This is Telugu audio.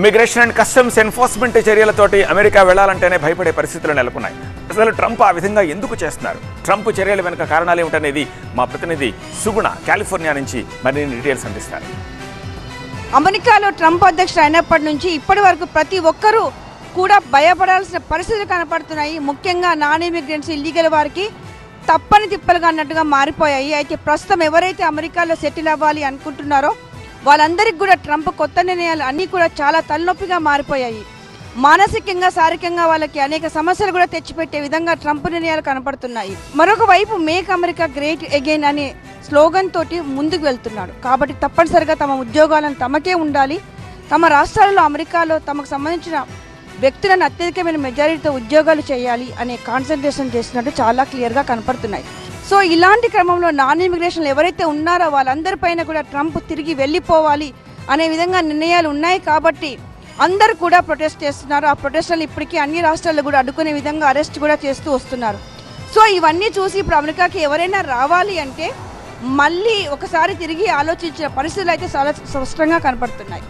ఇమిగ్రేషన్ అండ్ కస్టమ్స్ ఎన్ఫోర్స్మెంట్ చర్యలతోటి అమెరికా వెళ్ళాలంటేనే భయపడే పరిస్థితులు నెలకొన్నాయి. అసలు ట్రంప్ ఆ విధంగా ఎందుకు చేస్తున్నారు? ట్రంప్ చర్యల వెనుక కారణాలు ఏమిటనేది మా ప్రతినిధి సుగుణ కాలిఫోర్నియా నుంచి మరిన్ని డీటెయిల్స్ అందిస్తారు. అమెరికాలో ట్రంప్ అధ్యక్షుడు అయినప్పటి నుంచి ఇప్పటి వరకు ప్రతి ఒక్కరూ కూడా భయపడాల్సిన పరిస్థితులు కనపడుతున్నాయి. ముఖ్యంగా నాన్ ఇమిగ్రెంట్స్ ఇల్లీగల్ వారికి తప్పని తిప్పలుగా అన్నట్టుగా మారిపోయాయి. అయితే ప్రస్తుతం ఎవరైతే అమెరికాలో సెటిల్ అవ్వాలి అనుకుంటున్నారో వాళ్ళందరికీ కూడా ట్రంప్ కొత్త నిర్ణయాలు అన్నీ కూడా చాలా తలనొప్పిగా మారిపోయాయి. మానసికంగా శారీరకంగా వాళ్ళకి అనేక సమస్యలు కూడా తెచ్చిపెట్టే విధంగా ట్రంప్ నిర్ణయాలు కనపడుతున్నాయి. మరొక వైపు మేక్ అమెరికా గ్రేట్ అగైన్ అనే స్లోగన్ తోటి ముందుకు వెళ్తున్నాడు. కాబట్టి తప్పనిసరిగా తమ ఉద్యోగాలను తమకే ఉండాలి. తమ రాష్ట్రాలలో అమెరికాలో తమకు సంబంధించిన వ్యక్తులను అత్యధికమైన మెజారిటీతో ఉద్యోగాలు చేయాలి అనే కాన్సన్ట్రేషన్ చేసినట్టు చాలా క్లియర్గా కనపడుతున్నాయి. సో ఇలాంటి క్రమంలో నాన్ ఇమిగ్రేషన్ ఎవరైతే ఉన్నారో వాళ్ళందరిపైన కూడా ట్రంప్ తిరిగి వెళ్ళిపోవాలి అనే విధంగా నిర్ణయాలు ఉన్నాయి కాబట్టి అందరు కూడా ప్రొటెస్ట్ చేస్తున్నారు. ఆ ప్రొటెస్టర్లు ఇప్పటికీ అన్ని రాష్ట్రాల్లో కూడా అడ్డుకునే విధంగా అరెస్ట్ కూడా చేస్తూ వస్తున్నారు. సో ఇవన్నీ చూసి ఇప్పుడు అమెరికాకి ఎవరైనా రావాలి అంటే మళ్ళీ ఒకసారి తిరిగి ఆలోచించిన పరిస్థితులు అయితే చాలా స్పష్టంగా కనపడుతున్నాయి.